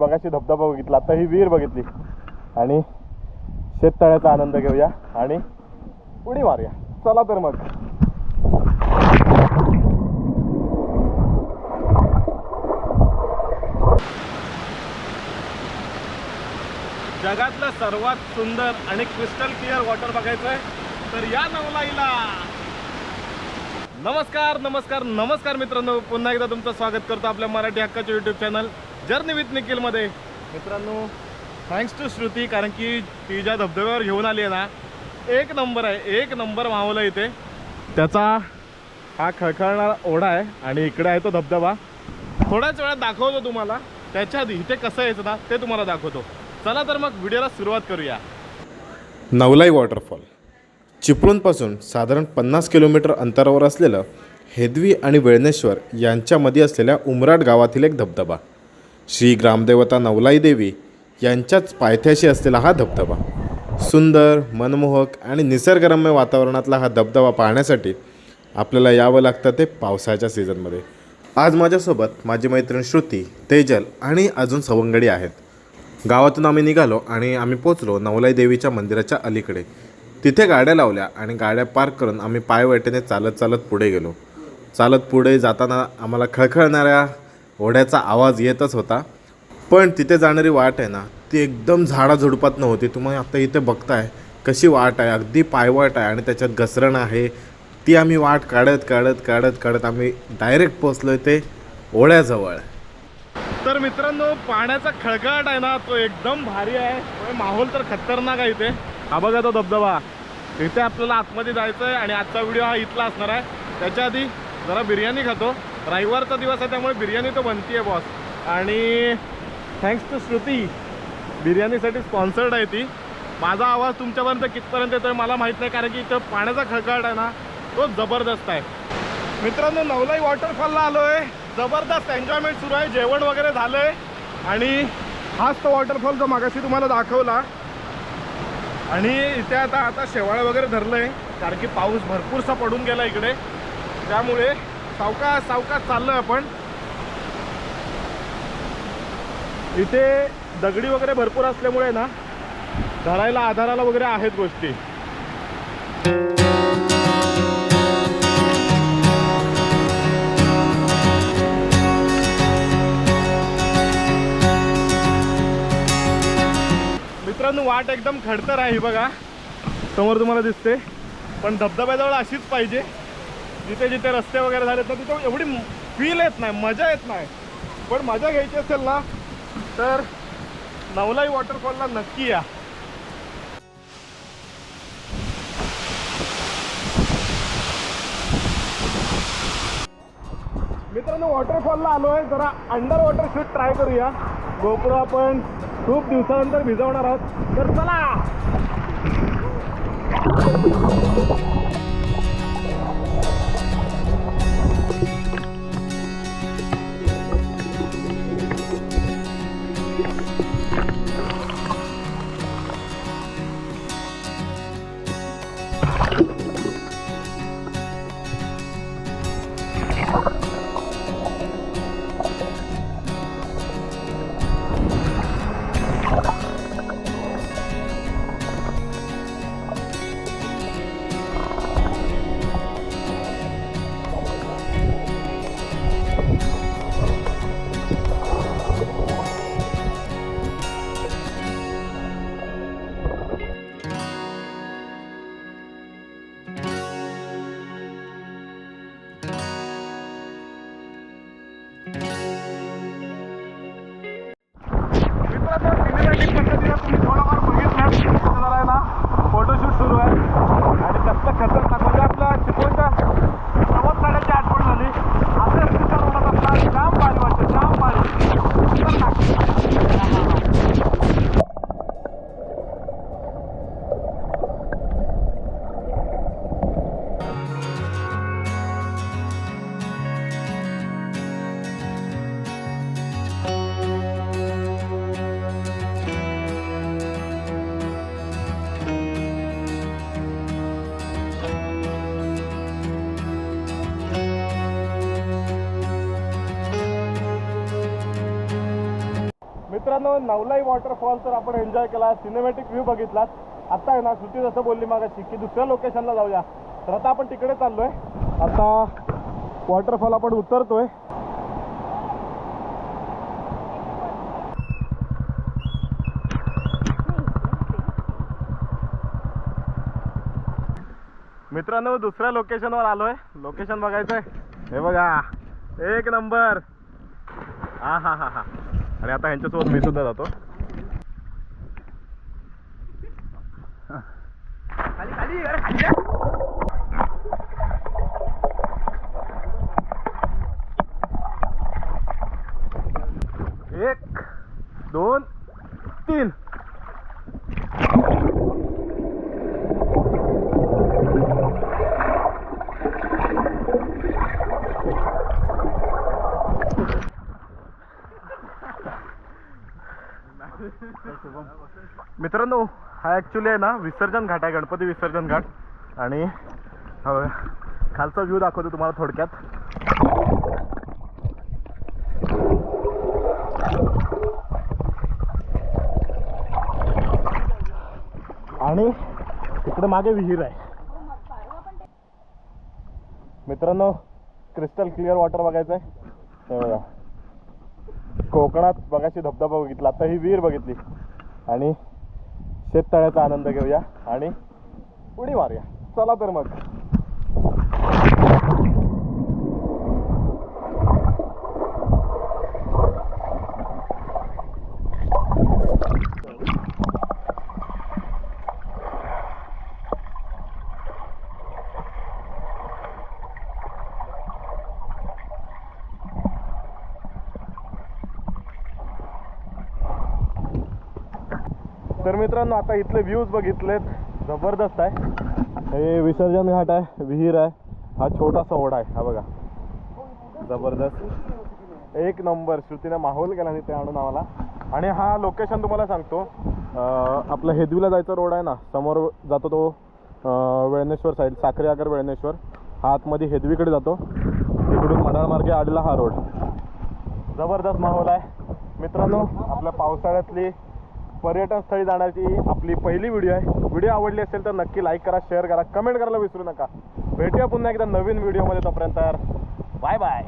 मगाशी धबधबा बघितला आता ही विहीर बघितली. आणि शेततळ्याचा आनंद घेऊया आणि उडी मारूया चला तर मग. जगातलं सर्वात सुंदर आणि क्रिस्टल क्लिअर वॉटर बघायचंय. तर या नवलाईला. नमस्कार नमस्कार नमस्कार मित्रांनो. पुन्हा एकदा तुमचं स्वागत करतो आपल्या मराठी हक्काच्या यूट्यूब चॅनल जर्नी विथ निखिलमध्ये. मित्रांनो थँक्स टू श्रुती कारण की ती ज्या धबधब्यावर घेऊन आली आहे ना एक नंबर आहे एक नंबर मावला इथे. त्याचा हा खळखळणारा ओढा आहे आणि इकडे आहे तो धबधबा. थोड्याच वेळात दाखवतो तुम्हाला. त्याच्या आधी इथे कसं यायचं ना ते तुम्हाला दाखवतो. चला तर मग व्हिडिओला सुरुवात करूया. नवलाई वॉटरफॉल चिपळूणपासून साधारण पन्नास किलोमीटर अंतरावर असलेलं हेदवी आणि वेळणेश्वर यांच्यामध्ये असलेल्या उमराट गावातील एक धबधबा श्री ग्रामदेवता नवलाई देवी यांच्याच पायथ्याशी असलेला हा धबधबा. सुंदर मनमोहक आणि निसर्गरम्य वातावरणातला हा धबधबा पाहण्यासाठी आपल्याला यावं लागतं ते पावसाच्या सीझनमध्ये आज माझ्यासोबत माझी मैत्रीण श्रुती तेजल आणि अजून सवंगडी आहेत. गावातून आम्ही निघालो आणि आम्ही पोचलो नवलाई देवीच्या मंदिराच्या अलीकडे. तिथे गाड्या लावल्या आणि गाड्या पार्क करून आम्ही पायवाटेने चालत चालत पुढे गेलो. चालत पुढे जाताना आम्हाला खळखळणाऱ्या ओढ्याचा आवाज येतच होता. पण तिथे जाणारी वाट आहे ना ती एकदम झाडाझुडपात नव्हती. तुम्ही आता इथे बघताय कशी वाट आहे. अगदी पायवाट आहे आणि त्याच्यात घसरण आहे. ती आम्ही वाट काढत काढत काढत काढत आम्ही डायरेक्ट पोचलो ते ओढ्याजवळ. तर मित्रांनो पाण्याचा खळखळाट आहे ना तो एकदम भारी आहे. माहोल तर खतरनाक आहे इथे. हा बघा तो धबधबा. इथे आपल्याला आतमध्ये जायचं आहे आणि आजचा व्हिडिओ हा इथला असणार आहे. त्याच्या आधी जरा बिर्याणी खातो. रविवारचा दिवस आहे त्यामुळे बिर्याणी तर बनती आहे बॉस आणि थँक्स टू श्रुती बिर्याणीसाठी स्पॉन्सर्ड आहे ती. माझा आवाज तुमच्यापर्यंत कितपर्यंत येतो मला माहीत नाही कारण की इथं पाण्याचा खळखळ आहे ना तो जबरदस्त आहे. मित्रांनो नवलाई वॉटरफॉलला आलो आहे जबरदस्त एन्जॉयमेंट सुरू आहे. जेवण वगैरे झालं आहे आणि हाच तो वॉटरफॉल जो मागाशी तुम्हाला दाखवला. आणि इथे आता आता शेवाळं वगैरे धरलं आहे कारण की पाऊस भरपूरसा पडून गेला इकडे. त्यामुळे सावकाश सावकाश चाललो आपण. इथे दगडी वगैरे भरपूर असल्यामुळे ना धरायला आधाराला वगैरे आहेत गोष्टी. वाट एकदम खडतर आहे बघा. समोर तुम्हाला दिसते. पण धबधब्याजवळ अशीच पाहिजे. जिथे जिथे रस्ते वगैरे झालेत ना तिथं एवढी फील येत नाही मजा येत नाही. पण मजा घ्यायची असेल ना तर नवलाई वॉटरफॉलला नक्की या. मित्रांनो वॉटरफॉलला आलो आहे जरा अंडर वॉटर शूट ट्राय करूया. गोप्रो आपण खूप दिवसानंतर भिजवणार आहोत. तर चला! मित्रांनो नवलाई वॉटरफॉल तर आपण एन्जॉय केला. सिनेमॅटिक व्ह्यू बघितलात. आता आहे ना सुट्टी जसं बोलली मागाशी की दुसऱ्या लोकेशनला जाऊया. तर आता आपण तिकडे चाललोय. आता वॉटरफॉल आपण उतरतोय. मित्रांनो दुसऱ्या लोकेशनवर आलोय. लोकेशन बघायचंय. हे बघा. एक नंबर. हा हा हा हा. आणि आता ह्यांच्यासोबत मी सुद्धा जातो. एक दोन तीन. मित्रांनो हा ॲक्च्युली आहे ना विसर्जन घाट आहे गणपती विसर्जन घाट. आणि खालचा व्ह्यू दाखवतो तुम्हाला थोडक्यात. आणि तिकडे मागे विहीर आहे. मित्रांनो क्रिस्टल क्लिअर वॉटर बघायचं आहे कोकणात बघाशी धबधबा बघितला. आता ही विहीर बघितली. आणि शेततळ्याचा आनंद घेऊया आणि उडी मारूया. चला तर मग. तर मित्रांनो आता इथले व्ह्यूज बघितलेत. जबरदस्त आहे. हे विसर्जन घाट आहे विहीर आहे. हा छोटासा ओढा आहे हा बघा. जबरदस्त. एक नंबर श्रुतीने माहोल केला आणि ते आणून आम्हाला. आणि हा लोकेशन तुम्हाला सांगतो. अं, आपलं हेदवीला जायचा रोड आहे ना समोर जातो तो अं, वेळणेश्वर साईड साखरे आगर वेळणेश्वर. हा आतमध्ये हेदवीकडे जातो. इकडून मडाळ मार्गे आडला हा रोड जबरदस्त माहोल आहे. मित्रांनो आपल्या पावसाळ्यातली पर्यटन स्थळी जाण्याची आपली पहिली व्हिडिओ आहे. व्हिडिओ आवडली असेल तर नक्की लाईक करा शेअर करा कमेंट करायला विसरू नका. भेटूया पुन्हा एकदा नवीन व्हिडिओमध्ये तोपर्यंत. Bye bye